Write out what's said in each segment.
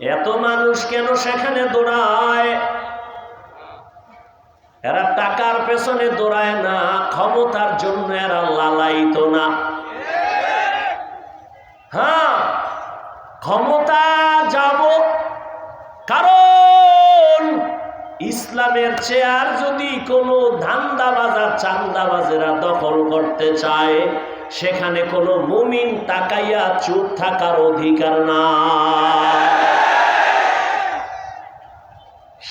এত মানুষ কেন সেখানে দৌড়ায়? এরা টাকার পেছনে দৌড়ায় না, ক্ষমতার জন্য এরা লালাইত না। হ্যাঁ ক্ষমতা যাব কারণ ইসলামের চেয়ার যদি কোনো ধান্দাবাজার চান্দাবাজেরা দখল করতে চায়, সেখানে কোনো মুমিন তাকাইয়া চুপ থাকার অধিকার না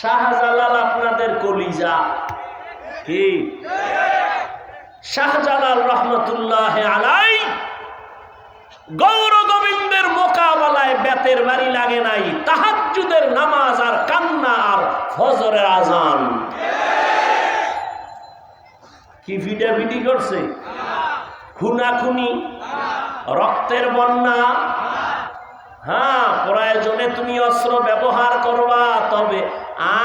শাহজালাল আপনাদের কলিজা। কি? শাহজালাল রহমতুল্লাহ আলাই। গৌর গোবিন্দের মোকাবেলায় বেতের বাড়ি লাগে নাই। তাহাজ্জুদের নামাজ আর কান্না আর ফজরের আজান। কি ভিডাভিডি করছে? খুনাখুনি? রক্তের বন্যা? হ্যাঁ প্রয়োজনে তুমি অস্ত্র ব্যবহার করবা, তবে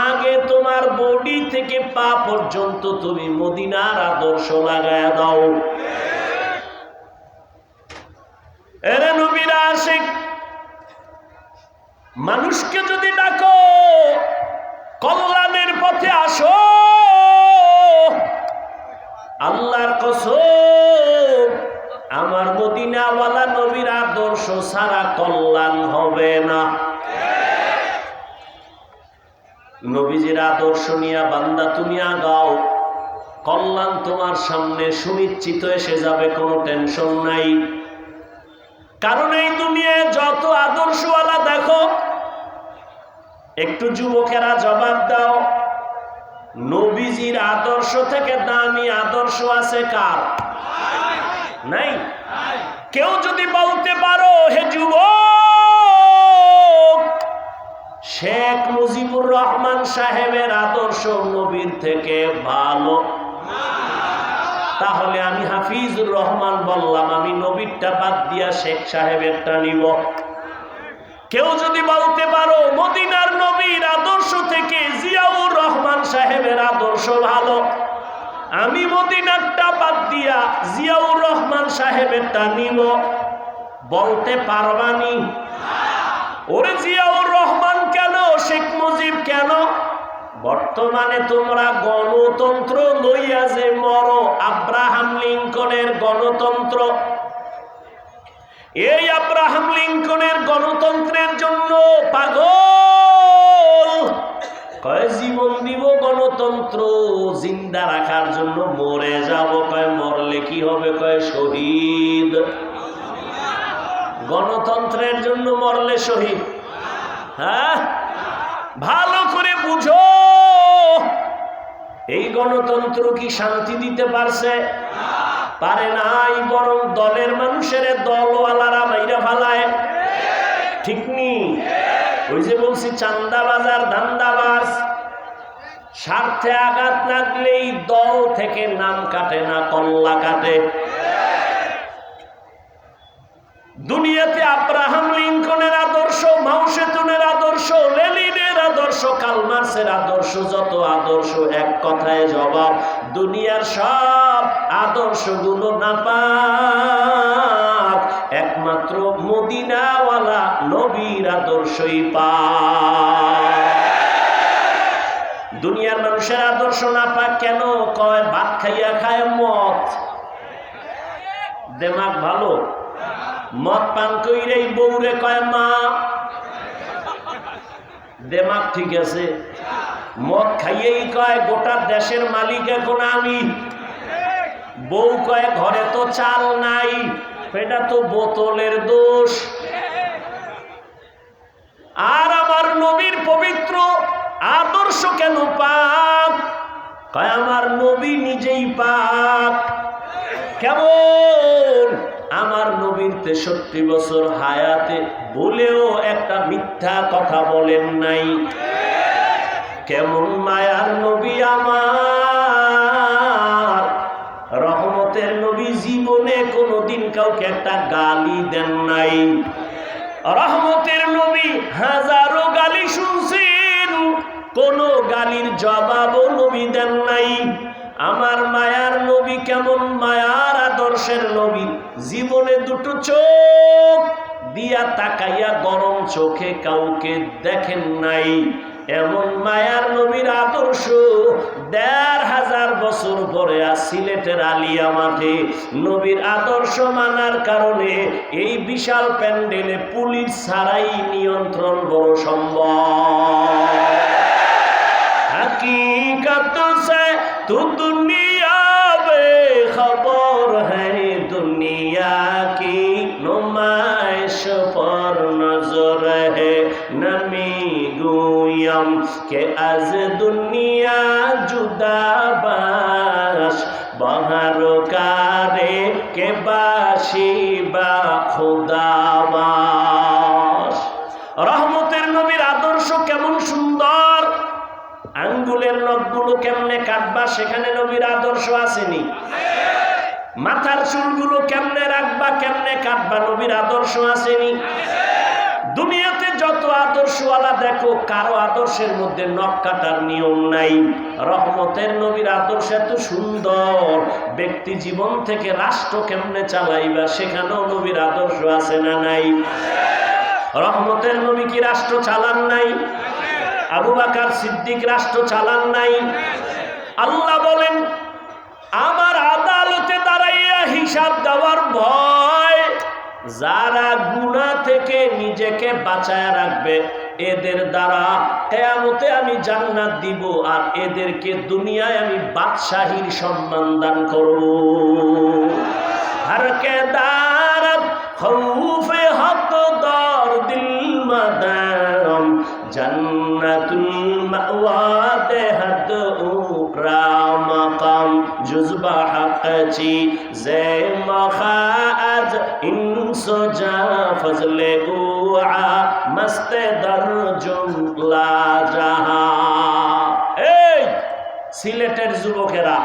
আগে তোমার বডি থেকে পা পর্যন্ত তুমি মদিনার আদর্শ লাগায় দাও। এরে নবীরা আশিক, মানুষকে যদি ডাকো, কল্যাণের পথে আসো, আল্লাহর কসম। আমার মদিনাওয়ালা নবীর আদর্শ সারা কল্যাণ হবে না। নবীজির আদর্শ নিয়া বান্দা তুমি আগাও। কল্যাণ তোমার সামনে সুনিশ্চিত এসে যাবে, কোনো টেনশন নাই। কারণ এই দুনিয়ায় যত আদর্শওয়ালা দেখো, একটু যুবকেরা জবাব দাও, নবীজির আদর্শ থেকে দামি আদর্শ আছে কার? নাই। কেউ যদি বলতে পারো, হে যুবক, শেখ মুজিবুর রহমান সাহেবের আদর্শ নবীর থেকে ভালো। তাহলে আমি হাফিজুর রহমান বললাম, আমি নবীরটা বাদ দিয়া শেখ সাহেবেরটা নিব। কেউ যদি বলতে পারো, মদিনার নবীর আদর্শ থেকে জিয়াউর রহমান সাহেবের আদর্শ ভালো। আমি মদিনারটা বাদ দিয়া জিয়াউর রহমান সাহেবেরটা নিব। বলতে পারবানি ওরে জিয়াউর রহমান কেন? শেখ মুজিব কেন? বর্তমানে তোমরা গণতন্ত্র লইয়া যে মর, আব্রাহাম লিঙ্কনের গণতন্ত্র। এই আব্রাহাম লিঙ্কনের গণতন্ত্রের জন্য পাগল! কয়, জীবন দিব গণতন্ত্র, জিন্দা রাখার জন্য মরে যাব। কয়, মরলে কি হবে? কয়, শহীদ। গণতন্ত্রের জন্য মরলে শহীদ। হ্যাঁ? ভালো করে বুঝো। এই গণতন্ত্র কি শান্তি দিতে পারছে? পারে নাই, বরং দলের মানুষের দলওয়ালারা মাইরা ফালায়। ঠিক নি ওই যে বলছি, চান্দাবাজার, ধান্দাবাজ। স্বার্থে আঘাত লাগলেই দল থেকে নাম কাটে না, কল্লা কাটে। দুনিয়াতে আব্রাহাম লিঙ্কনের আদর্শ মাউসেতুনের আদর্শ লেলিনের আদর্শ কালমার্সের আদর্শ, যত আদর্শ, এক কথায় জবাব, দুনিয়ার সব আদর্শগুলো না পাক একমাত্র মদিনাওয়ালা নবীর আদর্শই পাক দুনিয়ার মানুষের আদর্শ না পাক কেন? কয়, ভাত খাইয়া খায় মদ। দেমাগ ভালো? মদ পান কইরেই বউরে কয়, মা, দেমাগ ঠিক আছে। মদ খাইয়েই কয়, গোটা দেশের মালিক এখন আমি। বউ কয়, ঘরে তো চাল নাই, এটা তো বোতলের দোষ। আর আমার নবীর পবিত্র আদর্শ কেন পাক কয়, আমার নবী নিজেই পাক কেমন? আমার নবীর তেষট্টি বছর হায়াতে বলেও একটা মিথ্যা কথা বলেন নাই। কেমন মায়ার নবী আমার? রহমতের নবী জীবনে কোনোদিন কাউকে একটা গালি দেন নাই। রহমতের নবী হাজারো গালি শুনছেন, কোন গালির জবাবও নবী দেন নাই। আমার মায়ার নবী কেমন মায়ার আদর্শের নবী? জীবনে দুটো চোখ দিয়া তাকাইয়া গরম চোখে কাউকে দেখেন নাই। এমন মায়ার নবীর আদর্শ দেড় হাজার বছর পরে আর সিলেটের আলিয়া মাঠে নবীর আদর্শ মানার কারণে এই বিশাল প্যান্ডেলে পুলিশ ছাড়াই নিয়ন্ত্রণ বড় সম্ভব। হাকি কত চায় দুনিয়া কে আজ দুনিয়া জুদাবাস? বহার কারে কে বাসি বা রহমতের নবীর আদর্শ কেমন সুন্দর? আঙ্গুলের নখগুলো কেমনে কাটবা সেখানে নবীর আদর্শ আসেনি। মাথার চুলগুলো কেমনে রাখবা, কেমনে কাটবা নবীর আদর্শ আসেনি। দুনিয়াতে যত আদর্শওয়ালা দেখো, কারও আদর্শের মধ্যে নখ কাটার নিয়ম নাই। রহমতের নবীর আদর্শ এত সুন্দর। ব্যক্তি জীবন থেকে রাষ্ট্র কেমনে চালাইবা, সেখানেও নবীর আদর্শ আছে না নাই? রহমতের নবী কি রাষ্ট্র চালান নাই? আবু বাকার সিদ্দিক রাষ্ট্র চালান নাই? আল্লাহ বলেন, আমার আদালতে দাঁড়াইয়া হিসাব দেওয়ার ভয় যারা গুণা থেকে নিজেকে বাঁচায় রাখবে, এদের দ্বারা কেয়ামতে আমি জান্নাত দিব আর এদেরকে দুনিয়ায় আমি বাদশাহীর সম্মান দান করব। হর কে দারত হত দর দিল জুজবা হাকচি জে মখা আজ সজা ফজলে উআ মস্তে দর জুমলা জাহা। এই সিলেটের যুবকেরা,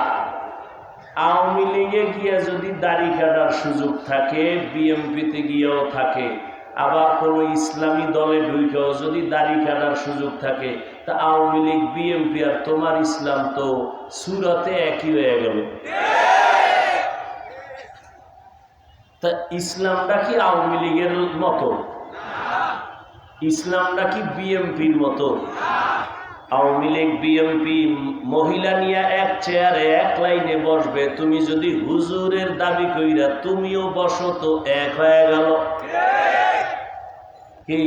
আওয়ামী লীগে গিয়ে যদি দাড়ি কাটার সুযোগ থাকে, বিএমপিতে গিয়েও থাকে, আবার কোনো ইসলামী দলে ঢুকেও যদি দাড়ি কাটার সুযোগ থাকে, তা আওয়ামী লীগ, বিএমপি আর তোমার ইসলাম তো সুরতে একই হয়ে গেল। তা ইসলামটা কি আওয়ামী লীগের মতো? ইসলামটা কি বিএমপির মতো? আওয়ামী লীগ বিএনপি মহিলা নিয়ে এক চেয়ারে, এক লাইনে বসবে, তুমি যদি হুজুরের দাবি কইরা তুমিও বসো তো এক হয়ে গেল। কি?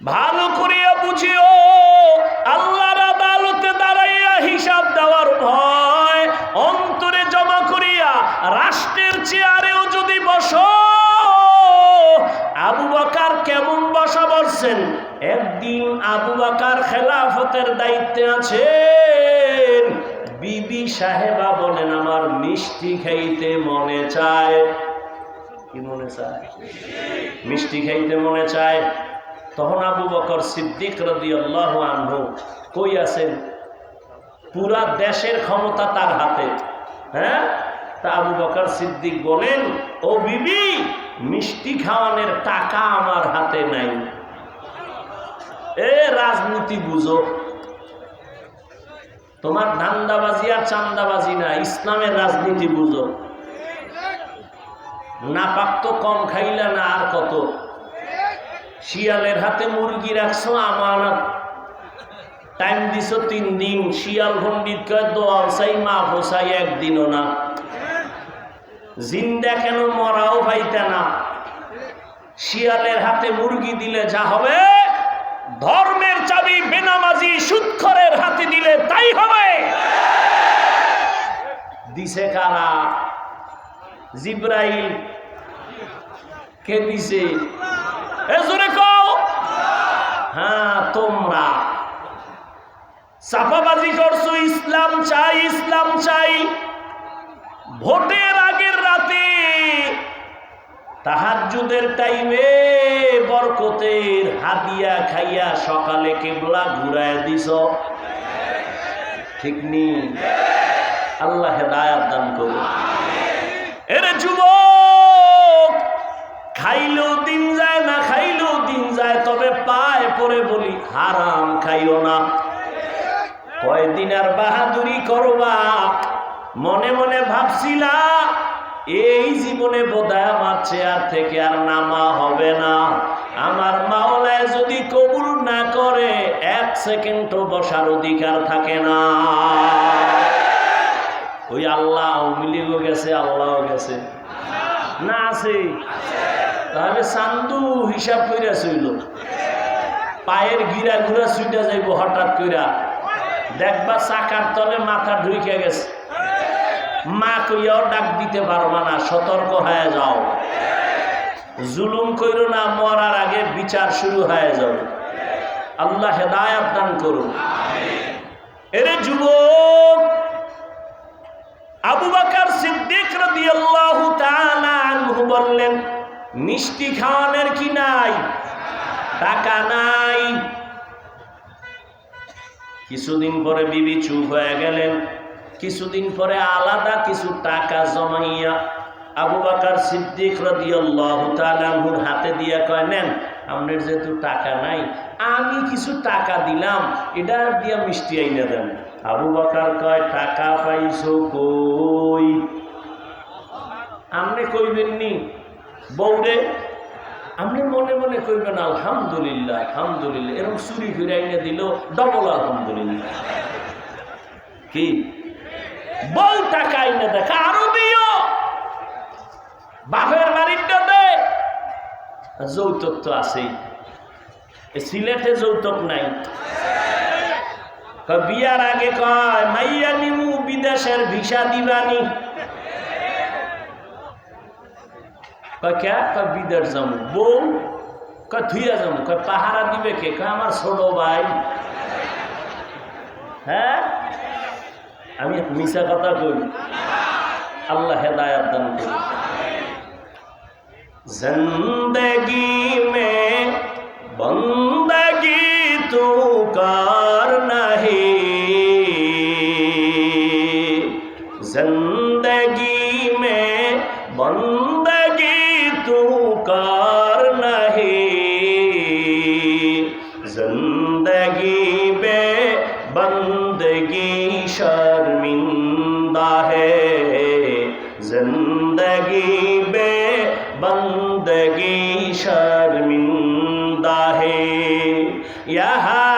ভালো করিয়া বুঝিও, আল্লাহর আদালতে দাঁড়াইয়া হিসাব দেওয়ার ভয় রাষ্ট্রের চেয়ারেও যদি বসো, আবু বকার কেমন বসা বলছেন? একদিন আবু বাকার খেলাফতের দায়িত্বে আছেন। বিবি সাহেবা বলেন, আমার মিষ্টি খাইতে মনে চায়। কি মনে চায়? মিষ্টি খাইতে মনে চায়। তখন আবু বকর সিদ্দিক কই আছেন? পুরা দেশের ক্ষমতা তার হাতে। হ্যাঁ? তা আবু বকর সিদ্দিক বলেন, ও বিবি, মিষ্টি খাওয়ানোর টাকা আমার হাতে নাই। এ রাজনীতি বুঝো। তোমার ধান্দাবাজি আর চান্দাবাজি না, ইসলামের রাজনীতি বুঝো। না পাক তো কম খাইলা না আর কত। শিয়ালের হাতে মুরগি রাখছো, আমানত। টাইম দিছ তিন দিন, শিয়াল ভন্ডিত কয়, দোয়াল চাই মা ফোসাই একদিনও না। জিন্দা কেন মরাও পাইতে না। শিয়ালের হাতে মুরগি দিলে যা হবে, ধর্মের চাবি, বেনামাজি, সুৎখরের হাতে দিলে তাই হবে। দিছে কারা? জিব্রাইল। কে দিছে? হ্যাঁ তোমরা। চাপাবাজি করছ, ইসলাম চাই ইসলাম চাই। ভোটের আগের তাহাজুদের টাইমে বরকতের হাদিয়া খাইয়া সকালে কেবলা ঘুরায় দিস। ঠিক নি? আল্লাহ হেদায়াত দান করুন। এরে যুবক, খাইলেও দিন যায় না, খাইলেও দিন যায়, তবে পায় পরে বলি, হারাম খাইও না। কয়দিন আর বাহাদুরি করবা? মনে মনে ভাবছিলা এই জীবনে বোধহয় আমার চেয়ার থেকে আর নামা হবে না। আমার মাওলায় যদি কবুল না করে, এক সেকেন্ডও বসার অধিকার থাকে না। ওই আল্লাহ আওয়ামী গেছে, আল্লাহও গেছে। না আছে? তাহলে চান্দু হিসাব কইরা চইল। পায়ের গিরা ঘুরা সুইটা যাইব হঠাৎ কইরা। দেখবা চাকার তলে মাথা ঢুকে গেছে। মা কইয়াও ডাক দিতে পারবা না, সতর্ক হয়ে যাও। জুলুম কইরো না, মরার আগে বিচার শুরু হয়ে যাবে। আল্লাহ হেদায়াত দান করুন। এরে যুবক, আবু বাকার সিদ্দিক রাদিয়াল্লাহু তাআলা আনহু বললেন, মিষ্টি খাওয়ানোর কি নাই? টাকা নাই। কিছুদিন পরে বিবি চুপ হয়ে গেলেন। কিছুদিন পরে আলাদা কিছু টাকা জমাইয়া আবু বাকার সিদ্দিক রাদিয়াল্লাহু তাআলা আনহুর হাতে দিয়া কয়, নেন আপনার যেহেতু টাকা নাই, আমি কিছু টাকা দিলাম, এটা দিয়া মিষ্টি আইনে দেন। আবু বাকার কয়, টাকা পাইছো কই? আপনি কইবেন নি বৌরে আপনি মনে মনে কইবেন, আলহামদুলিল্লাহ আলহামদুলিল্লাহ। এরকম চুরি ফিরে আইনে দিল ডবল আলহামদুলিল্লাহ। কি? বউ টাকা আইনে দেখা আরও দিও বাপের বাড়িটা দে যৌতুক তো আছেই। সিলেটে যৌতুক নাই। বিয়ার আগে কয়, মাইয়া নিমু বিদেশের ভিসা দিবানি। কয় বিদেশ যাব বউ? কয় থুইয়া যাব কয়, পাহারা দিবে কে? কয়, আমার ছোট ভাই। হ্যাঁ? আমি মিশা কথা কই। আল্লাহ হেদায়ত দান করি জিন্দগি মে বন্দগি তো কার বন্দগি শর্মিন্দা হে ইহা